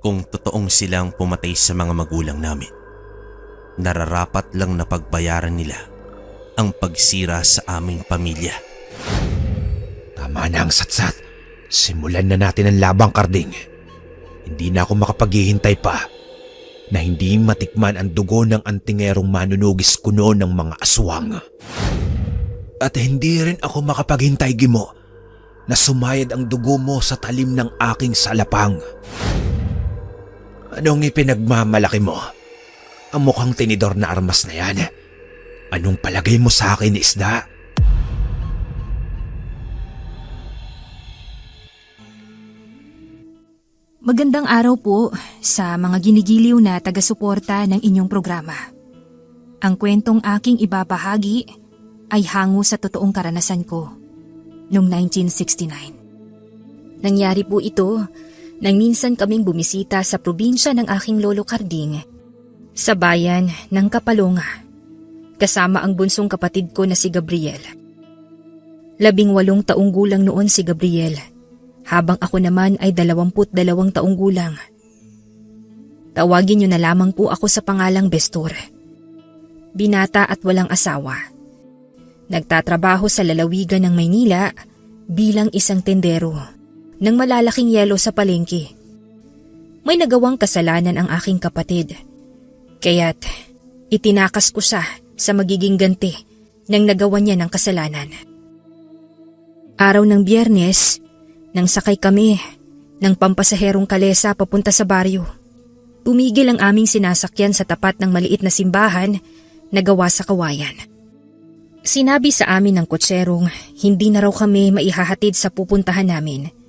Kung totoong silang pumatay sa mga magulang namin, nararapat lang na pagbayaran nila ang pagsira sa aming pamilya. Tama na ang satsat. Simulan na natin ang labang karding. Hindi na ako makapaghihintay pa na hindi matikman ang dugo ng antingerong manunugis kuno ng mga aswang. At hindi rin ako makapaghintay gimo na sumayad ang dugo mo sa talim ng aking salapang. Anong ipinagmamalaki mo? Ang mukhang tinidor na armas na yan. Anong palagay mo sa akin, isda? Magandang araw po sa mga ginigiliw na taga-suporta ng inyong programa. Ang kwentong aking ibabahagi ay hango sa totoong karanasan ko noong 1969. Nangyari po ito nang minsan kaming bumisita sa probinsya ng aking lolo Carding sa bayan ng Kapalonga kasama ang bunsong kapatid ko na si Gabriel. Labing walong taong gulang noon si Gabriel habang ako naman ay dalawamput dalawang taong gulang. Tawagin niyo na lamang po ako sa pangalang Bestor. Binata at walang asawa. Nagtatrabaho sa lalawigan ng Maynila bilang isang tendero ng malalaking yelo sa palengke. May nagawang kasalanan ang aking kapatid. Kaya't itinakas ko siya sa magiging ganti ng nagawa niya ng kasalanan. Araw ng biyernes, nang sakay kami ng pampasaherong kalesa papunta sa baryo. Tumigil ang aming sinasakyan sa tapat ng maliit na simbahan na gawa sa kawayan. Sinabi sa amin ng kutserong hindi na raw kami maihahatid sa pupuntahan namin.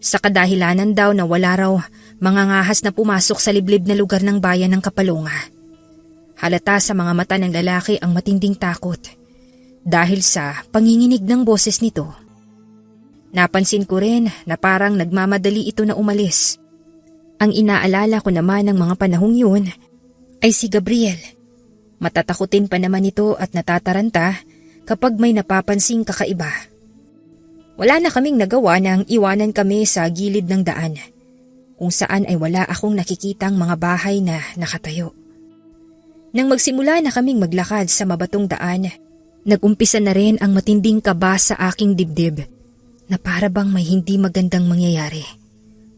Sa kadahilanan daw na wala raw mga ngahas na pumasok sa liblib na lugar ng bayan ng Kapalunga. Halata sa mga mata ng lalaki ang matinding takot dahil sa panginginig ng boses nito. Napansin ko rin na parang nagmamadali ito na umalis. Ang inaalala ko naman ng mga panahong yun ay si Gabriel. Matatakutin pa naman ito at natataranta kapag may napapansing kakaiba. Wala na kaming nagawa nang iwanan kami sa gilid ng daan kung saan ay wala akong nakikitang mga bahay na nakatayo. Nang magsimula na kaming maglakad sa mabatong daan, nagumpisa na rin ang matinding kaba sa aking dibdib na para bang may hindi magandang mangyayari.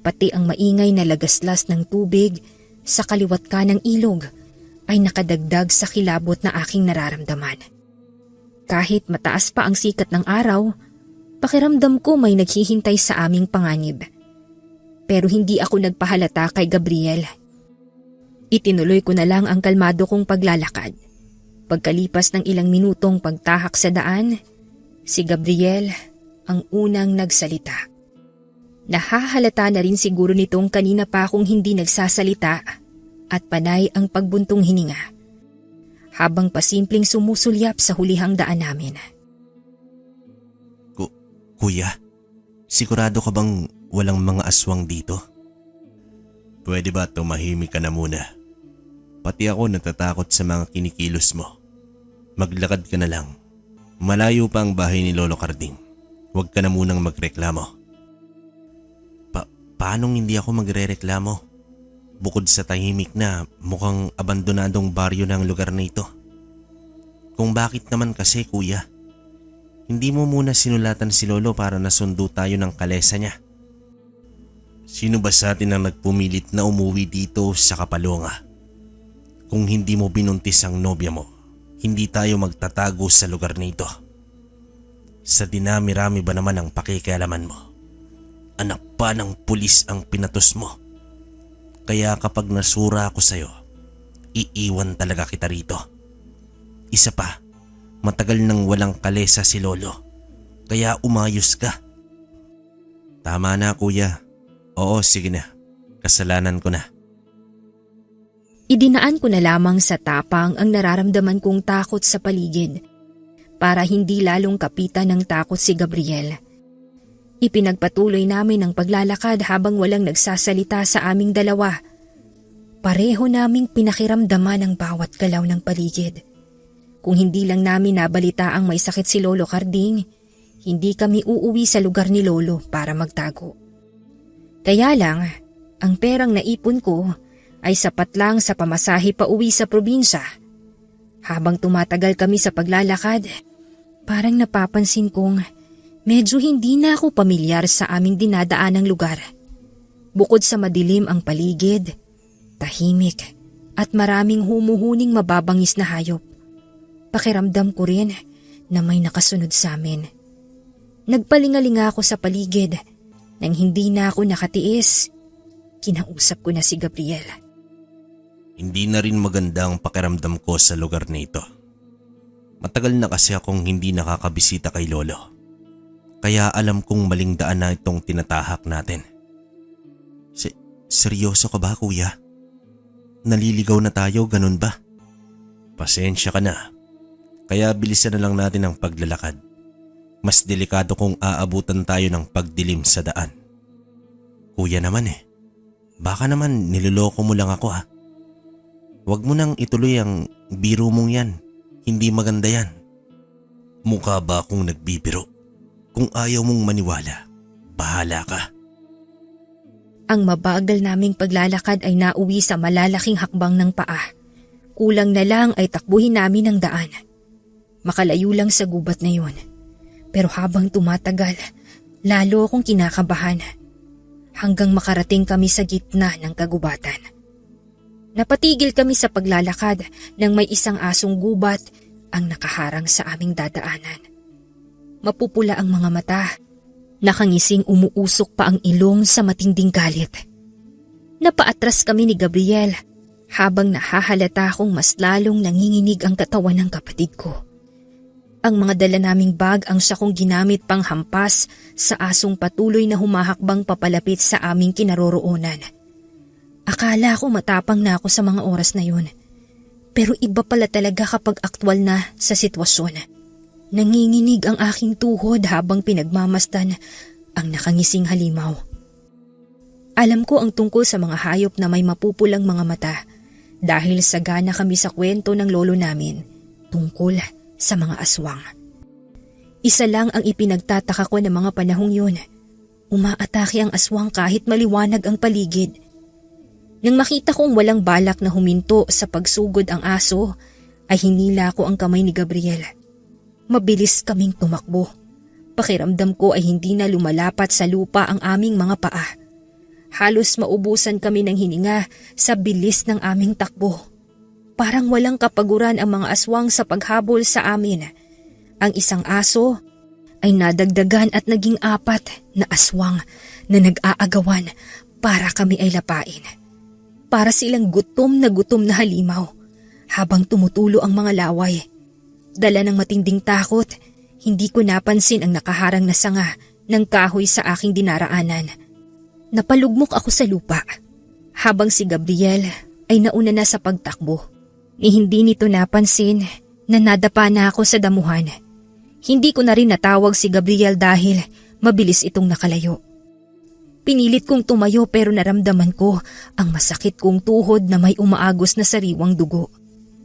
Pati ang maingay na lagaslas ng tubig sa kaliwat ka ng ilog ay nakadagdag sa kilabot na aking nararamdaman. Kahit mataas pa ang sikat ng araw, pakiramdam ko may naghihintay sa aming panganib. Pero hindi ako nagpahalata kay Gabriel. Itinuloy ko na lang ang kalmado kong paglalakad. Pagkalipas ng ilang minutong pagtahak sa daan, si Gabriel ang unang nagsalita. Nahahalata na rin siguro nitong kanina pa akong hindi nagsasalita at panay ang pagbuntong hininga habang pasimpleng sumusulyap sa hulihang daan namin. Ku- Kuya, sigurado ka bang walang mga aswang dito? Pwede ba tumahimik ka na muna? Pati ako natatakot sa mga kinikilos mo. Maglakad ka na lang. Malayo pa ang bahay ni Lolo Carding. Huwag ka na munang magreklamo. Pa paanong hindi ako magrereklamo? Bukod sa tahimik na mukhang abandonadong baryo ng lugar na ito. Kung bakit naman kasi kuya, hindi mo muna sinulatan si Lolo para nasundo tayo ng kalesa niya. Sino ba sa atin ang nagpumilit na umuwi dito sa Kapalonga? Kung hindi mo binuntis ang nobya mo, hindi tayo magtatago sa lugar na ito. Sa dinami-rami ba naman ang pakikialaman mo? Anak pa ng pulis ang pinatos mo. Kaya kapag nasura ako sa'yo, iiwan talaga kita rito. Isa pa, matagal nang walang kalesa si Lolo. Kaya umayos ka. Tama na kuya. Oo, sige na. Kasalanan ko na. Idinaan ko na lamang sa tapang ang nararamdaman kong takot sa paligid para hindi lalong kapitan ng takot si Gabriel. Ipinagpatuloy namin ang paglalakad habang walang nagsasalita sa aming dalawa. Pareho naming pinakiramdaman ang bawat galaw ng paligid. Kung hindi lang namin nabalita ang may sakit si Lolo Carding, hindi kami uuwi sa lugar ni Lolo para magtago. Kaya lang, Ang perang naipon ko ay sapat lang sa pamasahe pa uwi sa probinsya. Habang tumatagal kami sa paglalakad, parang napapansin kong medyo hindi na ako pamilyar sa aming dinadaanang lugar. Bukod sa madilim ang paligid, tahimik at maraming humuhuning mababangis na hayop. Pakiramdam ko rin na may nakasunod sa amin. Nagpalingalinga ako sa paligid nang hindi na ako nakatiis. Kinausap ko na si Gabriel. Hindi na rin maganda ang pakiramdam ko sa lugar na ito. Matagal na kasi akong hindi nakakabisita kay Lolo. Kaya alam kong maling daan na itong tinatahak natin. Si seryoso ka ba kuya? Naliligaw na tayo, ganun ba? Pasensya ka na. Kaya bilisan na lang natin ang paglalakad. Mas delikado kung aabutan tayo ng pagdilim sa daan. Kuya naman eh. Baka naman niloloko mo lang ako ha. Huwag mo nang ituloy ang biro mong yan. Hindi maganda yan. Mukha ba akong nagbibiro? Kung ayaw mong maniwala, bahala ka. Ang mabagal naming paglalakad ay nauwi sa malalaking hakbang ng paa. Kulang na lang ay takbuhin namin ang daan. Makalayo lang sa gubat na yun. Pero habang tumatagal, lalo akong kinakabahan. Hanggang makarating kami sa gitna ng kagubatan. Napatigil kami sa paglalakad nang may isang asong gubat ang nakaharang sa aming dadaanan. Mapupula ang mga mata Nakangising umuusok pa ang ilong sa matinding galit. Napaatras kami ni Gabriel habang nahahalata akong mas lalong nanginginig ang katawan ng kapatid ko. Ang mga dala naming bag ang siya kong ginamit pang hampas sa asong patuloy na humahakbang papalapit sa aming kinaroroonan. Akala ko matapang na ako sa mga oras na yun. Pero iba pala talaga kapag aktwal na sa sitwasyon. Nanginginig ang aking tuhod habang pinagmamastan ang nakangising halimaw. Alam ko ang tungkol sa mga hayop na may mapupulang mga mata dahil sagana kami sa kwento ng lolo namin tungkol sa mga aswang. Isa lang ang ipinagtataka ko ng mga panahong yun. Umaatake ang aswang kahit maliwanag ang paligid. Nang makita kong walang balak na huminto sa pagsugod ang aso, ay hinila ko ang kamay ni Gabriel. Mabilis kaming tumakbo. Pakiramdam ko ay hindi na lumalapat sa lupa ang aming mga paa. Halos maubusan kami ng hininga sa bilis ng aming takbo. Parang walang kapaguran ang mga aswang sa paghabol sa amin. Ang isang aso ay nadagdagan at naging apat na aswang na nag-aagawan para kami ay lapain. Para silang gutom na gutom na halimaw habang tumutulo ang mga laway. Dala ng matinding takot, hindi ko napansin ang nakaharang na sanga ng kahoy sa aking dinaraanan. Napalugmok ako sa lupa, habang si Gabriel ay nauna na sa pagtakbo. Ni hindi nito napansin na nadapa na ako sa damuhan. Hindi ko na rin natawag si Gabriel dahil mabilis itong nakalayo. Pinilit kong tumayo pero naramdaman ko ang masakit kong tuhod na may umaagos na sariwang dugo.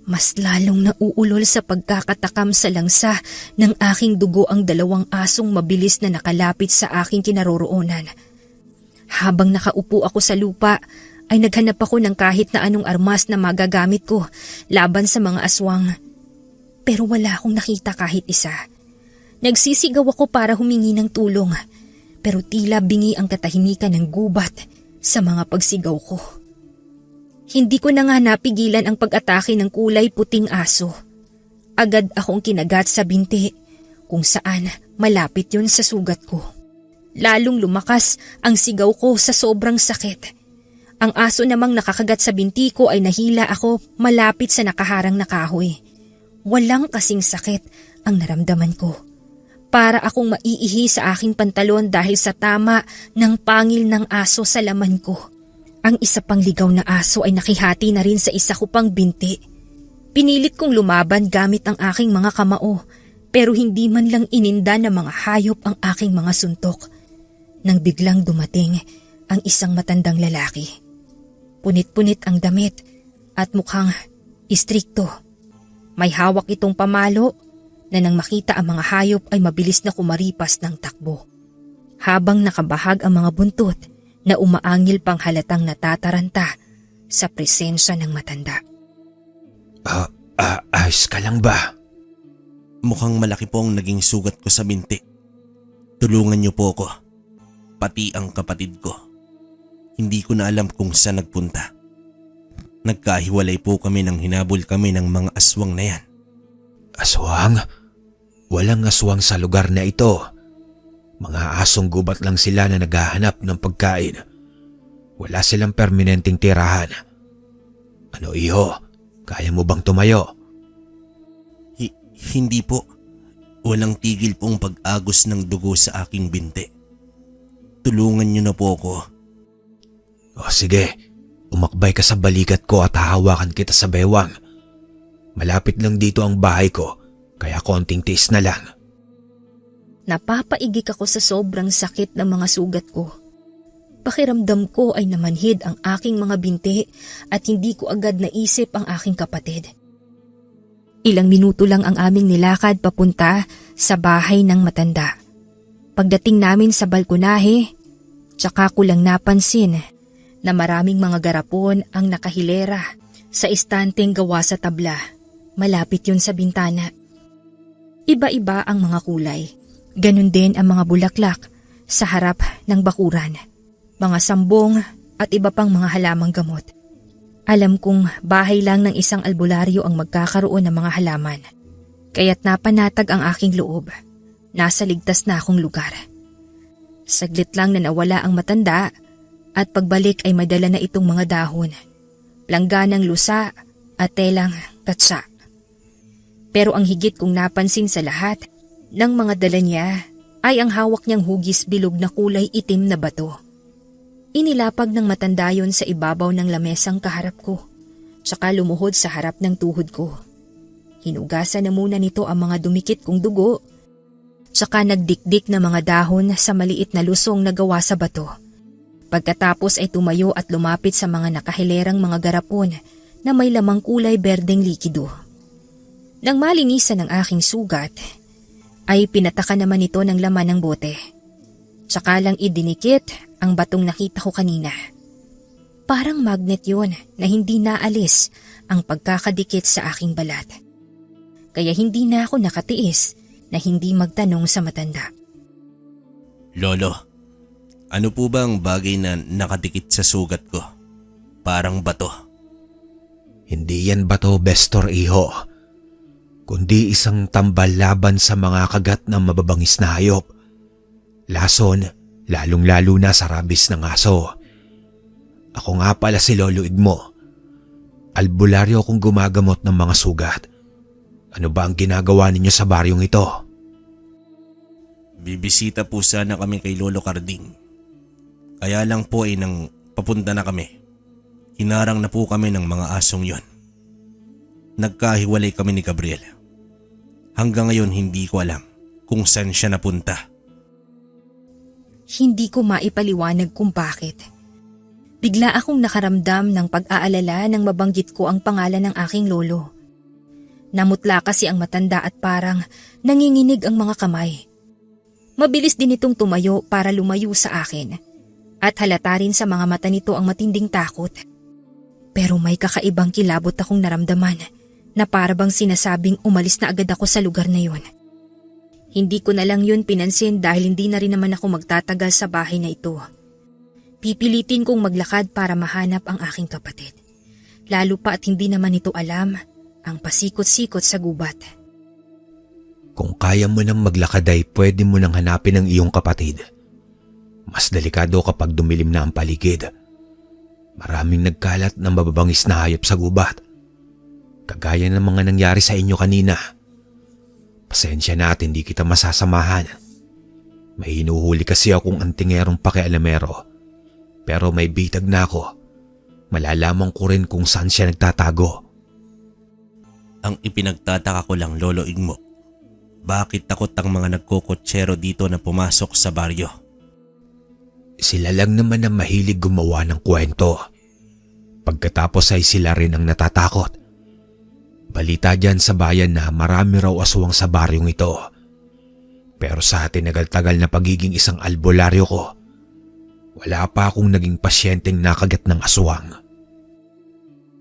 Mas lalong nauulol sa pagkakatakam sa langsa ng aking dugo ang dalawang asong mabilis na nakalapit sa aking kinaroroonan. Habang nakaupo ako sa lupa, ay naghanap ako ng kahit na anong armas na magagamit ko laban sa mga aswang. Pero wala akong nakita kahit isa. Nagsisigaw ako para humingi ng tulong, pero tila bingi ang katahimikan ng gubat sa mga pagsigaw ko. Hindi ko na nga napigilan ang pag-atake ng kulay puting aso. Agad akong kinagat sa binti kung saan malapit yun sa sugat ko. Lalong lumakas ang sigaw ko sa sobrang sakit. Ang aso namang nakakagat sa binti ko ay nahila ako malapit sa nakaharang na kahoy. Walang kasing sakit ang naramdaman ko. Para akong maiihi sa aking pantalon dahil sa tama ng pangil ng aso sa laman ko. Ang isa pang ligaw na aso ay nakihati na rin sa isa ko pang binti. Pinilit kong lumaban gamit ang aking mga kamao pero hindi man lang ininda ng mga hayop ang aking mga suntok. Nang biglang dumating ang isang matandang lalaki. Punit-punit ang damit at mukhang istrikto. May hawak itong pamalo na nang makita ang mga hayop ay mabilis na kumaripas ng takbo. Habang nakabahag ang mga buntot, na umaangil pang halatang natataranta sa presensya ng matanda. Ah, ah, ayos ka lang ba? Mukhang malaki po ang naging sugat ko sa binti. Tulungan niyo po ako. Pati ang kapatid ko. Hindi ko na alam kung saan nagpunta. Nagkahiwalay po kami nang hinabol kami ng mga aswang na yan. Aswang? Walang aswang sa lugar na ito. Mga asong gubat lang sila na naghahanap ng pagkain. Wala silang permanenteng tirahan. Ano iho? Kaya mo bang tumayo? Hi- hindi po. Walang tigil pong pag-agos ng dugo sa aking binti. Tulungan niyo na po ako. O sige, umakbay ka sa balikat ko at hahawakan kita sa bewang. Malapit lang dito ang bahay ko, kaya konting tiis na lang. Napapaigik ako sa sobrang sakit ng mga sugat ko. Pakiramdam ko ay namanhid ang aking mga binti at hindi ko agad naisip ang aking kapatid. Ilang minuto lang ang aming nilakad papunta sa bahay ng matanda. Pagdating namin sa balkonahe, tsaka ko lang napansin na maraming mga garapon ang nakahilera sa istanteng gawa sa tabla. Malapit yun sa bintana. Iba-iba ang mga kulay. Ganon din ang mga bulaklak sa harap ng bakuran. Mga sambong at iba pang mga halamang gamot. Alam kong bahay lang ng isang albularyo ang magkakaroon ng mga halaman. Kaya't napanatag ang aking loob. Nasa ligtas na akong lugar. Saglit lang na nawala ang matanda at pagbalik ay madala na itong mga dahon. Langganang lusa at telang katsa. Pero ang higit kong napansin sa lahat ng mga dala niya ay ang hawak niyang hugis bilog na kulay itim na bato. Inilapag ng matanda yon sa ibabaw ng lamesang kaharap ko, tsaka lumuhod sa harap ng tuhod ko. Hinugasan na muna nito ang mga dumikit kong dugo, tsaka nagdikdik na mga dahon sa maliit na lusong na gawa sa bato. Pagkatapos ay tumayo at lumapit sa mga nakahilerang mga garapon na may lamang kulay berdeng likido. Nang malinisan ang aking sugat, ay pinataka naman ito ng laman ng bote. Tsaka lang idinikit ang batong nakita ko kanina. Parang magnet yon na hindi naalis ang pagkakadikit sa aking balat. Kaya hindi na ako nakatiis na hindi magtanong sa matanda. Lolo, ano po ba ang bagay na nakadikit sa sugat ko? Parang bato. Hindi yan bato, Bestor Iho. Kundi isang tambal laban sa mga kagat ng mababangis na hayop. Lason, lalong-lalo na sa rabis ng aso. Ako nga pala si Lolo Igmo. Albularyo akong gumagamot ng mga sugat. Ano ba ang ginagawa ninyo sa baryong ito? Bibisita po sana kami kay Lolo Carding. Kaya lang po ay nang papunta na kami. Hinarang na po kami ng mga asong yon. Nagkahiwalay kami ni Gabriel. Hanggang ngayon hindi ko alam kung saan siya napunta. Hindi ko maipaliwanag kung bakit. Bigla akong nakaramdam ng pag-aalala nang mabanggit ko ang pangalan ng aking lolo. Namutla kasi ang matanda at parang nanginginig ang mga kamay. Mabilis din itong tumayo para lumayo sa akin. At halata rin sa mga mata nito ang matinding takot. Pero may kakaibang kilabot akong naramdaman na para bang sinasabing umalis na agad ako sa lugar na yun. Hindi ko na lang yun pinansin dahil hindi na rin naman ako magtatagal sa bahay na ito. Pipilitin kong maglakad para mahanap ang aking kapatid. Lalo pa at hindi naman ito alam ang pasikot-sikot sa gubat. Kung kaya mo nang maglakad ay pwede mo nang hanapin ang iyong kapatid. Mas delikado kapag dumilim na ang paligid. Maraming nagkalat ng mababangis na hayop sa gubat. Kagaya ng mga nangyari sa inyo kanina. Pasensya na at hindi kita masasamahan. May hinuhuli kasi akong antingerong pakialamero. Pero may bitag na ako. Malalaman ko rin kung saan siya nagtatago. Ang ipinagtataka ko lang Lolo Igmo. Bakit takot ang mga nagkokotsero dito na pumasok sa baryo? Sila lang naman ang mahilig gumawa ng kwento. Pagkatapos ay sila rin ang natatakot. Balita dyan sa bayan na marami raw aswang sa baryong ito. Pero sa tinagal-tagal na pagiging isang albularyo ko, Wala pa akong naging pasyenteng nakagat ng aswang.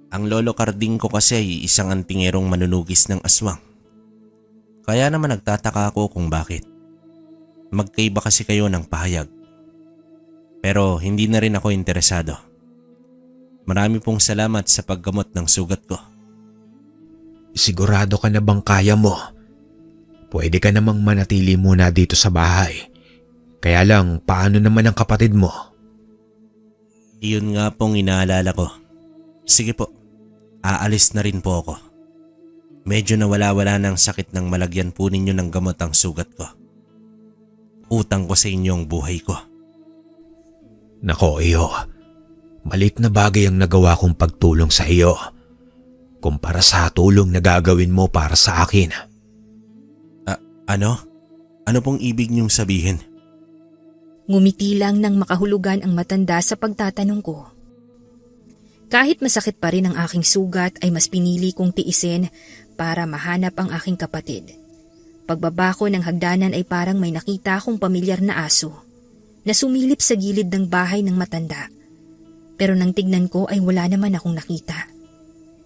Ang lolo Carding ko kasi ay isang antingerong manunugis ng aswang. Kaya naman nagtataka ako kung bakit. Magkaiba kasi kayo ng pahayag. Pero hindi na rin ako interesado. Marami pong salamat sa paggamot ng sugat ko. Sigurado ka na bang kaya mo? Pwede ka namang manatili muna dito sa bahay. Kaya lang, paano naman ang kapatid mo? Iyon nga pong inaalala ko. Sige po, aalis na rin po ako. Medyo nawala-wala ng sakit ng malagyan po ninyo ng gamot ang sugat ko. Utang ko sa inyo ang buhay ko. Nako iyo, malit na bagay ang nagawa kong pagtulong sa iyo. Kumpara sa tulong na gagawin mo para sa akin. Ano? Ano pong ibig niyong sabihin? Ngumiti lang nang makahulugan ang matanda sa pagtatanong ko. Kahit masakit pa rin ang aking sugat ay mas pinili kong tiisin para mahanap ang aking kapatid. Pagbaba ko ng hagdanan ay parang may nakita akong pamilyar na aso na sumilip sa gilid ng bahay ng matanda. Pero nang tignan ko ay wala naman akong nakita.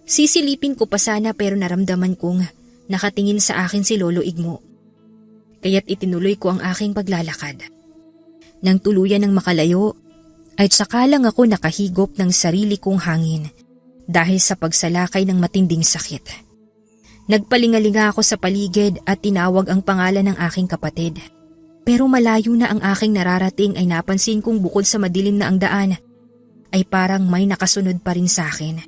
Sisilipin ko pa sana pero naramdaman kong nakatingin sa akin si Lolo Igmo. Kaya't itinuloy ko ang aking paglalakad. Nang tuluyan ng makalayo, ay saka lang ako nakahigop ng sarili kong hangin dahil sa pagsalakay ng matinding sakit. Nagpalingalinga ako sa paligid at tinawag ang pangalan ng aking kapatid. Pero malayo na ang aking nararating ay napansin kong bukod sa madilim na ang daan, ay parang may nakasunod pa rin sa akin.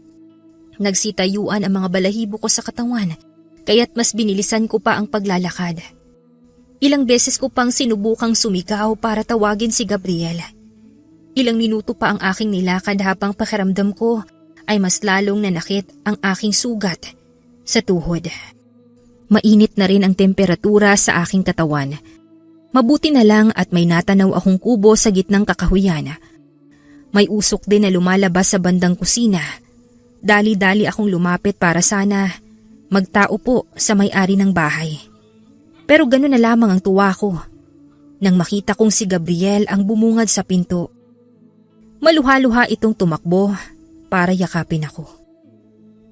Nagsitayuan ang mga balahibo ko sa katawan, kaya't mas binilisan ko pa ang paglalakad. Ilang beses ko pang sinubukang sumigaw para tawagin si Gabriel. Ilang minuto pa ang aking nilakad habang pakiramdam ko ay mas lalong nanakit ang aking sugat sa tuhod. Mainit na rin ang temperatura sa aking katawan. Mabuti na lang at may natanaw akong kubo sa gitnang kakahuyan. May usok din na lumalabas sa bandang kusina. Dali-dali akong lumapit para sana magtao po sa may-ari ng bahay. Pero gano'n na lamang ang tuwa ko nang makita kong si Gabriel ang bumungad sa pinto. Maluha-luha itong tumakbo para yakapin ako.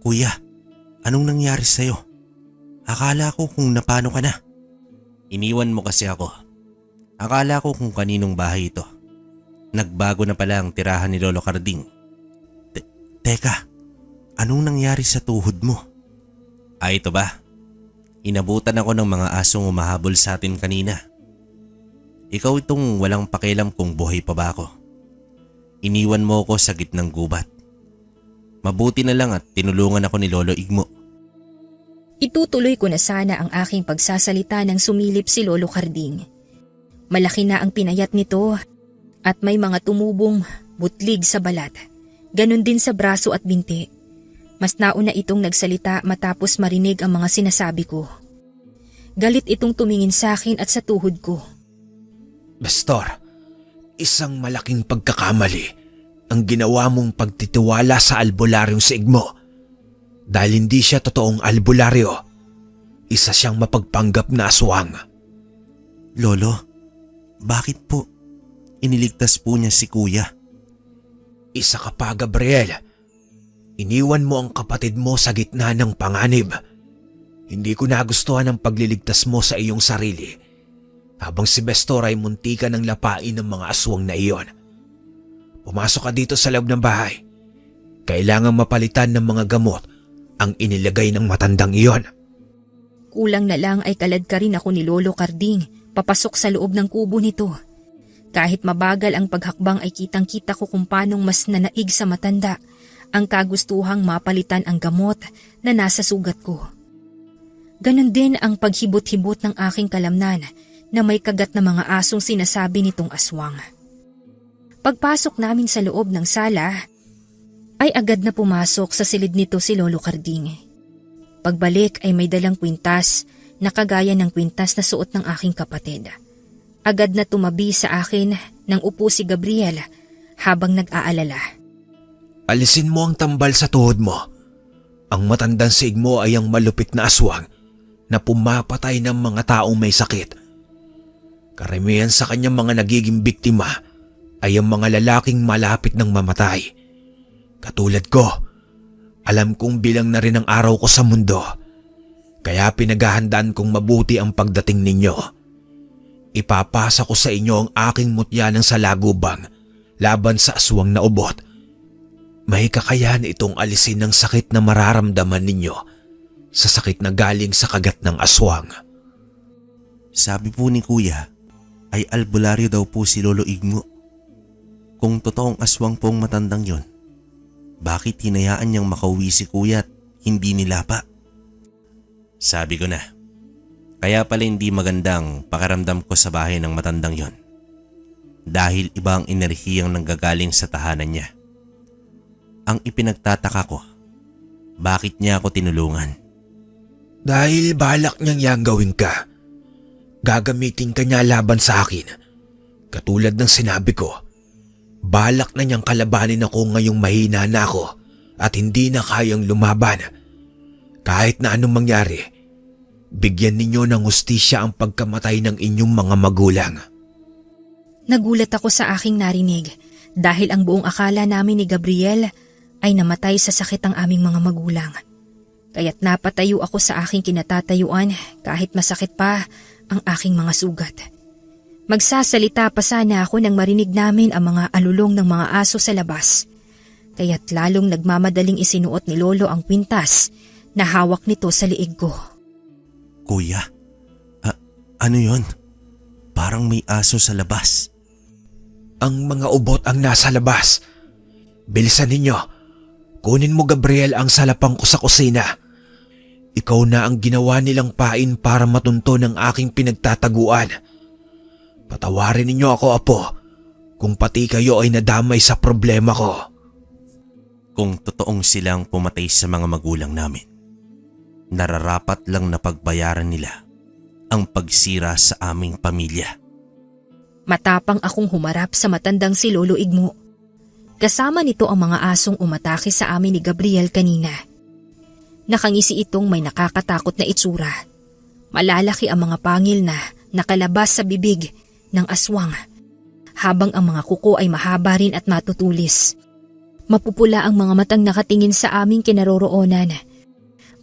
Kuya, anong nangyari sa'yo? Akala ko kung napano ka na. Iniwan mo kasi ako. Akala ko kung kaninong bahay ito. Nagbago na pala ang tirahan ni Lolo Carding. Te- teka, anong nangyari sa tuhod mo? Ah, ito ba? Inabutan ako ng mga asong umahabol sa atin kanina. Ikaw itong walang pakialam kung buhay pa ba ako. Iniwan mo ako sa gitnang gubat. Mabuti na lang at tinulungan ako ni Lolo Igmo. Itutuloy ko na sana ang aking pagsasalita ng sumilip si Lolo Carding. Malaki na ang pinayat nito at may mga tumubong butlig sa balat. Ganon din sa braso at binti. Mas nauna itong nagsalita matapos marinig ang mga sinasabi ko. Galit itong tumingin sa akin at sa tuhod ko. Bestor, isang malaking pagkakamali ang ginawa mong pagtitiwala sa albularyong sigmo. Dahil hindi siya totoong albularyo, isa siyang mapagpanggap na aswang. Lolo, bakit po? Iniligtas po niya si kuya. Isa ka pa, Gabriel. Iniwan mo ang kapatid mo sa gitna ng panganib. Hindi ko nagustuhan ang pagliligtas mo sa iyong sarili habang si Bestor ay muntika ng lapain ng mga aswang na iyon. Pumasok ka dito sa loob ng bahay. Kailangan mapalitan ng mga gamot ang inilagay ng matandang iyon. Kulang na lang ay kalad ka rin ako ni Lolo Carding papasok sa loob ng kubo nito. Kahit mabagal ang paghakbang ay kitang kita ko kung paanong mas nanaig sa matanda ang kagustuhang mapalitan ang gamot na nasa sugat ko. Ganon din ang paghibot-hibot ng aking kalamnan na may kagat na mga asong sinasabi nitong aswang. Pagpasok namin sa loob ng sala, ay agad na pumasok sa silid nito si Lolo Carding. Pagbalik ay may dalang kwintas na kagaya ng kwintas na suot ng aking kapatid. Agad na tumabi sa akin nang upo si Gabriel habang nag-aalala. Alisin mo ang tambal sa tuhod mo. Ang matandang sigmo ay ang malupit na aswang na pumapatay ng mga taong may sakit. Karamihan sa kanyang mga nagiging biktima ay ang mga lalaking malapit ng mamatay. Katulad ko, alam kong bilang na rin ang araw ko sa mundo. Kaya pinaghahandaan kong mabuti ang pagdating ninyo. Ipapasa ko sa inyo ang aking mutya ng salagubang laban sa aswang na ubot. May kakayahan itong alisin ng sakit na mararamdaman ninyo sa sakit na galing sa kagat ng aswang. Sabi po ni kuya ay albularyo daw po si Lolo Igmo. Kung totoong aswang pong matandang yon, bakit hinayaan niyang makauwi si kuya at hindi nilapa? Sabi ko na, kaya pala hindi magandang pakaramdam ko sa bahay ng matandang yon. Dahil iba ang enerhiyang nanggagaling sa tahanan niya. Ang ipinagtataka ko, bakit niya ako tinulungan? Dahil balak niyang yang gawin ka. Gagamitin ka niya laban sa akin. Katulad ng sinabi ko, balak na niyang kalabanin ako ngayong mahina na ako at hindi na kayang lumaban. Kahit na anong mangyari, bigyan ninyo ng hustisya ang pagkamatay ng inyong mga magulang. Nagulat ako sa aking narinig dahil ang buong akala namin ni Gabriel ay namatay sa sakit ang aming mga magulang. Kaya't napatayo ako sa aking kinatatayuan kahit masakit pa ang aking mga sugat. Magsasalita pa sana ako nang marinig namin ang mga alulong ng mga aso sa labas. Kaya't lalong nagmamadaling isinuot ni Lolo ang kwintas na hawak nito sa liig ko. Kuya, a- ano yon? Parang may aso sa labas. Ang mga ubot ang nasa labas. Bilisan ninyo. Kunin mo Gabriel ang salapang ko sa kusina. Ikaw na ang ginawa nilang pain para matunto ng aking pinagtataguan. Patawarin ninyo ako, Apo, kung pati kayo ay nadamay sa problema ko. Kung totoong silang pumatay sa mga magulang namin, nararapat lang na pagbayaran nila ang pagsira sa aming pamilya. Matapang akong humarap sa matandang si Lolo Igmo. Kasama nito ang mga asong umatake sa amin ni Gabriel kanina. Nakangisi itong may nakakatakot na itsura. Malalaki ang mga pangil na nakalabas sa bibig ng aswang habang ang mga kuko ay mahaba rin at matutulis. Mapupula ang mga matang nakatingin sa aming kinaroroonan.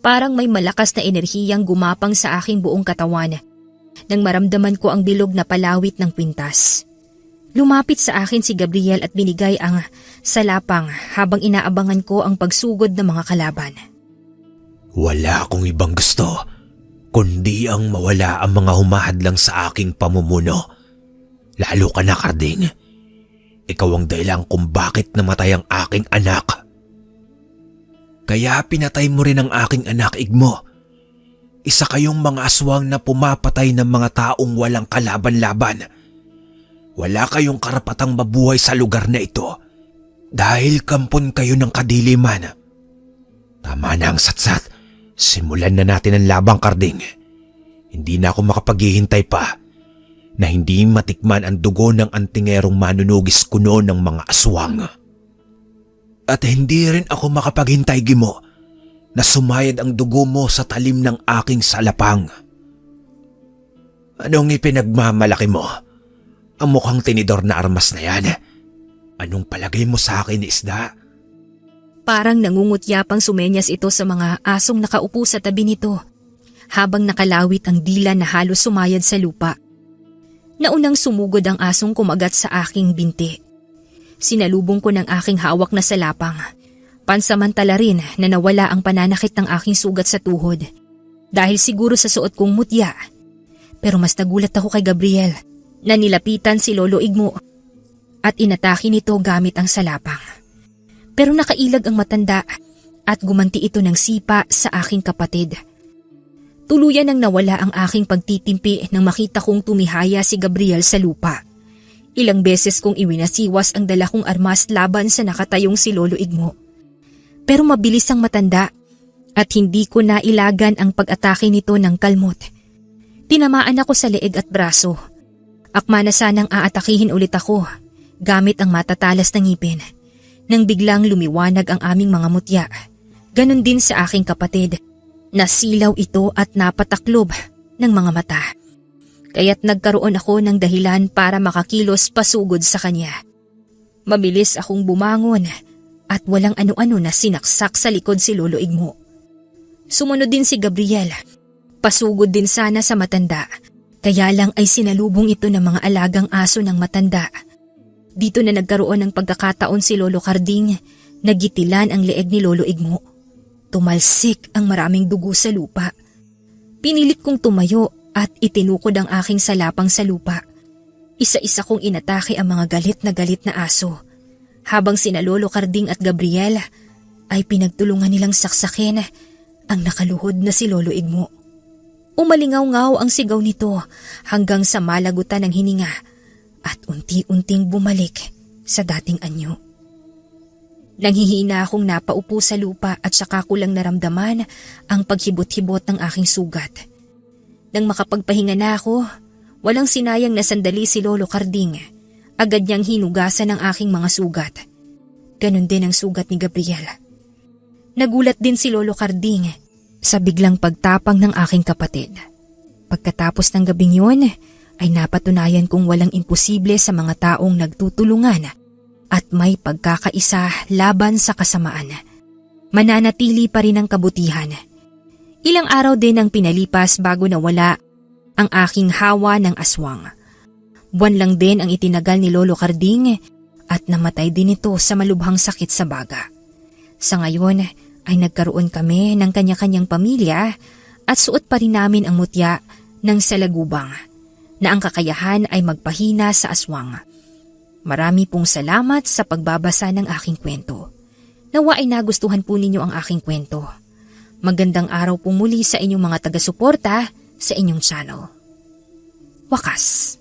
Parang may malakas na enerhiyang gumapang sa aking buong katawan nang maramdaman ko ang bilog na palawit ng pintas. Lumapit sa akin si Gabriel at binigay ang salapang habang inaabangan ko ang pagsugod ng mga kalaban. Wala akong ibang gusto, kundi ang mawala ang mga humahadlang sa aking pamumuno. Lalo ka na, Karding. Ikaw ang dahilan kung bakit namatay ang aking anak. Kaya pinatay mo rin ang aking anak, Igmo. Isa kayong mga aswang na pumapatay ng mga taong walang kalaban-laban. Wala kayong karapatang mabuhay sa lugar na ito dahil kampon kayo ng kadiliman. Tama na ang satsat. Simulan na natin ang labang karding. Hindi na ako makapaghihintay pa na hindi matikman ang dugo ng antingerong manunugis kuno ng mga aswang. At hindi rin ako makapaghintay, Gimo, na sumayad ang dugo mo sa talim ng aking salapang. Anong ipinagmamalaki mo? Ang mukhang tinidor na armas na yan. Anong palagay mo sa akin, isda? Parang nangungutyapang sumenyas ito sa mga asong nakaupo sa tabi nito habang nakalawit ang dila na halos sumayad sa lupa. Naunang sumugod ang asong kumagat sa aking binti. Sinalubong ko ng aking hawak na salapang. Pansamantala rin na nawala ang pananakit ng aking sugat sa tuhod. Dahil siguro sa suot kong mutya. Pero mas nagulat ako kay Gabriel na nilapitan si Lolo Igmo at inatake nito gamit ang salapang. Pero nakailag ang matanda at gumanti ito ng sipa sa aking kapatid. Tuluyan nang nawala ang aking pagtitimpi nang makita kong tumihaya si Gabriel sa lupa. Ilang beses kong iwinasiwas ang dala kong armas laban sa nakatayong si Lolo Igmo. Pero mabilis ang matanda at hindi ko nailagan ang pag-atake nito ng kalmot. Tinamaan ako sa leeg at braso. Akma na sanang aatakihin ulit ako gamit ang matatalas na ngipin. Nang biglang lumiwanag ang aming mga mutya. Ganon din sa aking kapatid. Nasilaw ito at napataklob ng mga mata. Kaya't nagkaroon ako ng dahilan para makakilos pasugod sa kanya. Mabilis akong bumangon at walang ano-ano na sinaksak sa likod si Lolo Igmo. Sumunod din si Gabriel. Pasugod din sana sa matanda. Kaya lang ay sinalubong ito ng mga alagang aso ng matanda. Dito na nagkaroon ng pagkakataon si Lolo Carding, nagitilan ang leeg ni Lolo Igmo. Tumalsik ang maraming dugo sa lupa. Pinilit kong tumayo at itinukod ang aking salapang sa lupa. Isa-isa kong inatake ang mga galit na galit na aso. Habang sina Lolo Carding at Gabriel ay pinagtulungan nilang saksakin ang nakaluhod na si Lolo Igmo. Umalingaw-ngaw ang sigaw nito hanggang sa malagutan ng hininga at unti-unting bumalik sa dating anyo. Nanghihina akong napaupo sa lupa at saka ko lang naramdaman ang paghibot-hibot ng aking sugat. Nang makapagpahinga na ako, walang sinayang na sandali si Lolo Carding. Agad niyang hinugasan ang aking mga sugat. Ganon din ang sugat ni Gabriel. Nagulat din si Lolo Carding sa biglang pagtapang ng aking kapatid. Pagkatapos ng gabing yun, ay napatunayan kong walang imposible sa mga taong nagtutulungan at may pagkakaisa laban sa kasamaan. Mananatili pa rin ang kabutihan. Ilang araw din ang pinalipas bago nawala ang aking hawa ng aswang. Buwan lang din ang itinagal ni Lolo Carding at namatay din ito sa malubhang sakit sa baga. Sa ngayon ay nagkaroon kami ng kanya-kanyang pamilya at suot pa rin namin ang mutya ng salagubang na ang kakayahan ay magpahina sa aswang. Marami pong salamat sa pagbabasa ng aking kwento. Nawa ay nagustuhan po ninyo ang aking kwento. Magandang araw po muli sa inyong mga taga-suporta sa inyong channel. Wakas.